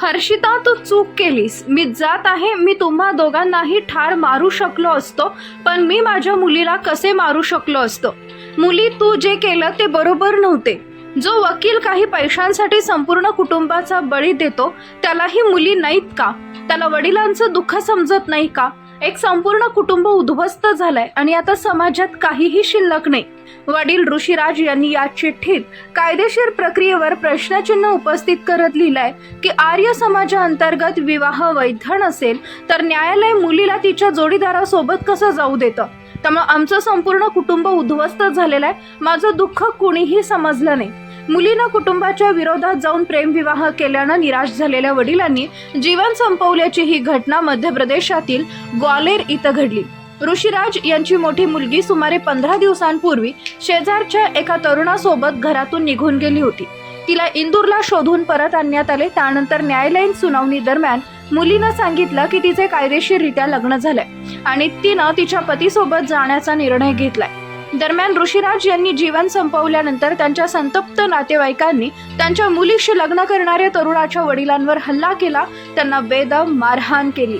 हर्षिता तू चूक केलीस. मी जात आहे मी तुम्हा दोघांनाही ठार मारू शकलो असतो पण मी माझ्या मुलीला कसे मारू शकलो असतो? मुली तू जे केलं ते बरोबर नव्हते. जो वकील काही पैशांसाठी संपूर्ण कुटुंबाचा बळी देतो त्यालाही मुली नाहीत का? त्याला वडिलांचं दुःख समजत नाही का? एक संपूर्ण कुटुंब उद्ध्वस्त झालंय आणि आता समाजात काहीही शिल्लक नाही. वडील ऋषीराज यांनी या चिठ्ठीत कायदेशीर प्रक्रियेवर प्रश्नचिन्ह उपस्थित करत लिहिलंय की आर्य समाजाअंतर्गत विवाह वैध नसेल तर न्यायालय मुलीला तिच्या जोडीदारासोबत कसं जाऊ देतं? त्यामुळे आमचं संपूर्ण कुटुंब उद्ध्वस्त झालेलं आहे. माझं दुःख कुणीही समजलं नाही. मुलीनं कुटुंबाच्या विरोधात जाऊन प्रेमविवाह केल्यानं निराश झालेल्या वडिलांनी जीवन संपवल्याची ही घटना मध्य प्रदेशातील ग्वालेर इथं घडली. ऋषीराज यांची मोठी मुलगी सुमारे पंधरा दिवसांपूर्वी शेजारच्या एका तरुणासोबत घरातून निघून गेली होती. तिला इंदूरला शोधून परत आणण्यात आले त्यानंतर न्यायालयीन सुनावणी दरम्यान मुलीनं सांगितलं की तिचे कायदेशीररित्या लग्न झालंय आणि तिनं तिच्या पतीसोबत जाण्याचा निर्णय घेतलाय. दरम्यान ऋषीराज यांनी जीवन संपवल्यानंतर त्यांच्या संतप्त नातेवाईकांनी त्यांच्या मुलीशी लग्न करणाऱ्या तरुणाच्या वडिलांवर हल्ला केला. त्यांना बेदम मारहाण केली.